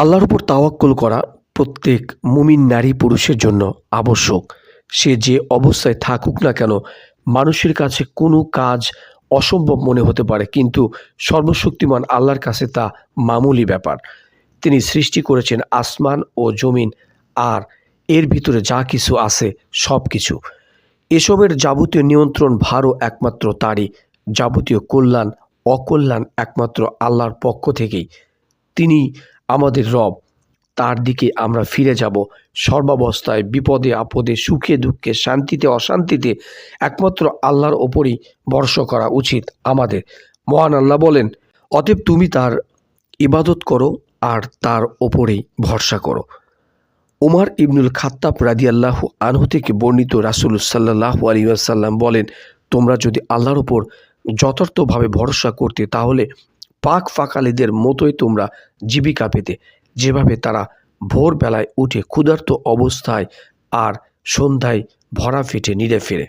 আল্লাহর উপর তাওয়াক্কুল করা প্রত্যেক মুমিন নারী পুরুষের জন্য আবশ্যক। সে যে অবস্থায় থাকুক না কেন, মানুষের কাছে কোনো কাজ অসম্ভব মনে হতে পারে, কিন্তু সর্বশক্তিমান আল্লাহর কাছে তা মামুলি ব্যাপার। তিনি সৃষ্টি করেছেন আসমান ও জমিন, আর এর ভিতরে যা কিছু আছে সব কিছু। এসবের যাবতীয় নিয়ন্ত্রণ ভারও একমাত্র তারই, যাবতীয় কল্যাণ, অকল্যাণ একমাত্র আল্লাহর পক্ষ থেকেই। তিনি আমাদের রব, তার দিকে আমরা ফিরে যাব। সর্বাবস্থায় বিপদে, আপদে, সুখে, দুঃখে, শান্তিতে, অশান্তিতে একমাত্র আল্লাহর ওপরই ভরসা করা উচিত আমাদের। মহান আল্লাহ বলেন, অতএব তুমি তার ইবাদত করো আর তার ওপরেই ভরসা করো। উমার ইবনুল খাত্তাব রাদিয়াল্লাহ আনহু থেকে বর্ণিত রাসুল সাল্লাহ আলী আসাল্লাম বলেন, তোমরা যদি আল্লাহর ওপর যথার্থভাবে ভরসা করতে, তাহলে পাক ফাঁকালিদের মতোই তোমরা জীবিকা পেতে। যেভাবে তারা ভোরবেলায় উঠে ক্ষুধার্ত অবস্থায় আর সন্ধ্যায় ভরা ফেটে নিড়ে ফেরে।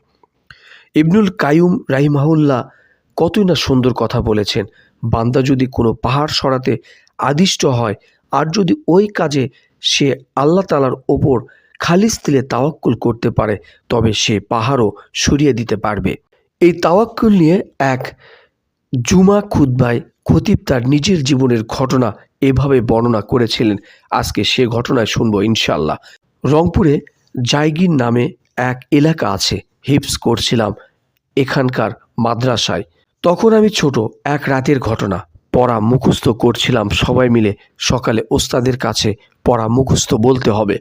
ইবনুল কায়ুম রাহিমাহুল্লাহ কতই না সুন্দর কথা বলেছেন, বান্দা যদি কোনো পাহাড় সরাতে আদিষ্ট হয় আর যদি ওই কাজে সে আল্লাহ তালার ওপর খালিস দিলে তাওয়াক্কুল করতে পারে, তবে সে পাহাড়ও সরিয়ে দিতে পারবে। এই তাওয়াক্কুল নিয়ে এক জুমা খুদ্বায় খতিব তার নিজের জীবনের ঘটনা এভাবে বর্ণনা করেছিলেন। আজকে সে ঘটনায় শুনব ইনশাল্লাহ রংপুরে জায়গির নামে এক এলাকা আছে হিপস করছিলাম এখানকার মাদ্রাসায়। তখন আমি ছোট, এক রাতের ঘটনা। পড়া মুখস্থ করছিলাম সবাই মিলে, সকালে ওস্তাদের কাছে পড়া মুখস্থ বলতে হবে।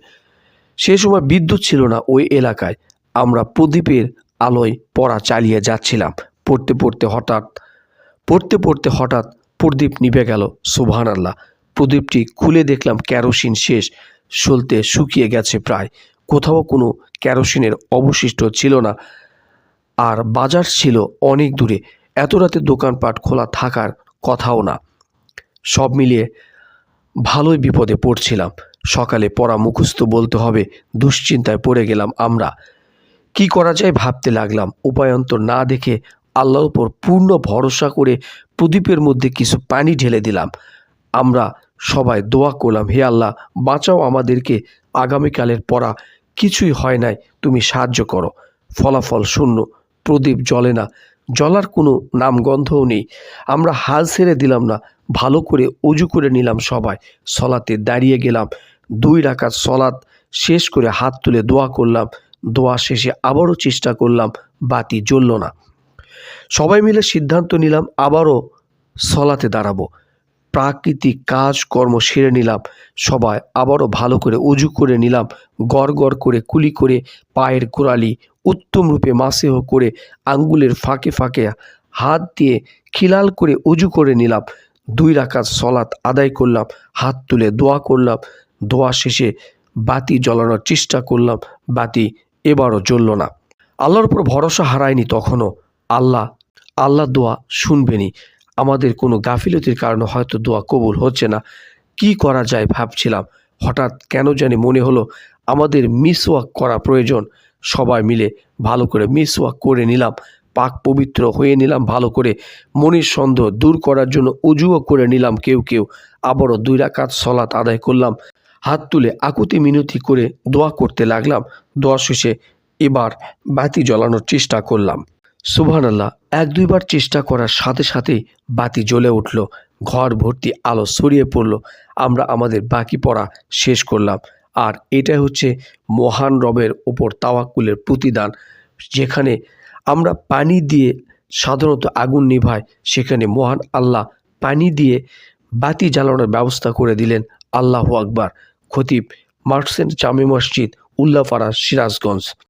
সে সময় বিদ্যুৎ ছিল না ওই এলাকায়। আমরা প্রদীপের আলোয় পড়া চালিয়ে যাচ্ছিলাম। পড়তে পড়তে হঠাৎ পড়তে পড়তে হঠাৎ প্রদীপ নিভে গেল। সুবহান আল্লাহ প্রদীপটি খুলে দেখলাম কেরোসিন শেষ, সলতে শুকিয়ে গেছে প্রায়। কোথাও কোনো কেরোসিনের অবশিষ্ট ছিল না। আর বাজার ছিল অনেক দূরে। এত রাতে দোকানপাট খোলা থাকার কথাও না। সব মিলিয়ে ভালোই বিপদে পড়ছিলাম। সকালে পড়া মুখস্থ বলতে হবে, দুশ্চিন্তায় পড়ে গেলাম আমরা। কি করা যায় ভাবতে লাগলাম। উপায়ন্তর না দেখে আল্লাহর উপর পূর্ণ ভরসা করে প্রদীপের মধ্যে কিছু পানি ঢেলে দিলাম। আমরা সবাই দোয়া করলাম, হে আল্লাহ, বাঁচাও আমাদেরকে। আগামীকালের পড়া কিছুই হয় নাই, তুমি সাহায্য করো। ফলাফল শূন্য, প্রদীপ জ্বলে না। জ্বলার কোনো নামগন্ধও নেই। আমরা হাল ছেড়ে দিলাম না, ভালো করে উজু করে নিলাম সবাই। সলাতে দাঁড়িয়ে গেলাম, দুই রাকাত সলাৎ শেষ করে হাত তুলে দোয়া করলাম। দোয়া শেষে আবারও চেষ্টা করলাম, বাতি জ্বলল না। সবাই মিলে সিদ্ধান্ত নিলাম, আবারও সলাতে দাঁড়াবো। প্রাকৃতিক কাজ, কর্ম সেরে নিলাম। সবাই আবারও ভালো করে উজু করে নিলাম। গড় গড় করে, কুলি করে পায়ের গোড়ালি উত্তম রূপে মাসেহ করে আঙ্গুলের ফাঁকে ফাঁকে হাত দিয়ে খিলাল করে উজু করে নিলাম। দুই রাকাত সলাৎ আদায় করলাম, হাত তুলে দোয়া করলাম। দোয়া শেষে বাতি জ্বলানোর চেষ্টা করলাম, বাতি এবারও জ্বলল না। আল্লাহর উপর ভরসা হারায়নি তখনও। আল্লাহ আল্লাহ দোয়া শুনবেনি আমাদের কোনো গাফিলতির কারণে হয়তো দোয়া কবুল হচ্ছে না। কি করা যায় ভাবছিলাম। হঠাৎ কেন জানি মনে হলো আমাদের মিস ওয়াক করা প্রয়োজন। সবাই মিলে ভালো করে মিস ওয়াক করে নিলাম। পাক পবিত্র হয়ে নিলাম ভালো করে। মনের সন্দেহ দূর করার জন্য উজুও করে নিলাম কেউ কেউ। আবারও দুই রাকাত সলাত আদায় করলাম। হাত তুলে আকুতি মিনতি করে দোয়া করতে লাগলাম। দোয়া শেষে এবার বাতি জ্বলানোর চেষ্টা করলাম। সুবহান আল্লাহ এক দুইবার চেষ্টা করার সাথে সাথেই বাতি জ্বলে উঠল, ঘর ভর্তি আলো ছড়িয়ে পড়ল, আমরা আমাদের বাকি পড়া শেষ করলাম। আর এটা হচ্ছে মহান রবের ওপর তাওয়াক্কুলের প্রতিদান, যেখানে আমরা পানি দিয়ে সাধারণত আগুন নিভাই, সেখানে মহান আল্লাহ পানি দিয়ে বাতি জ্বালানোর ব্যবস্থা করে দিলেন আল্লাহ আকবার। খতিব মার্কসেন্ট জামে মসজিদ, উল্লাপাড়া সিরাজগঞ্জ।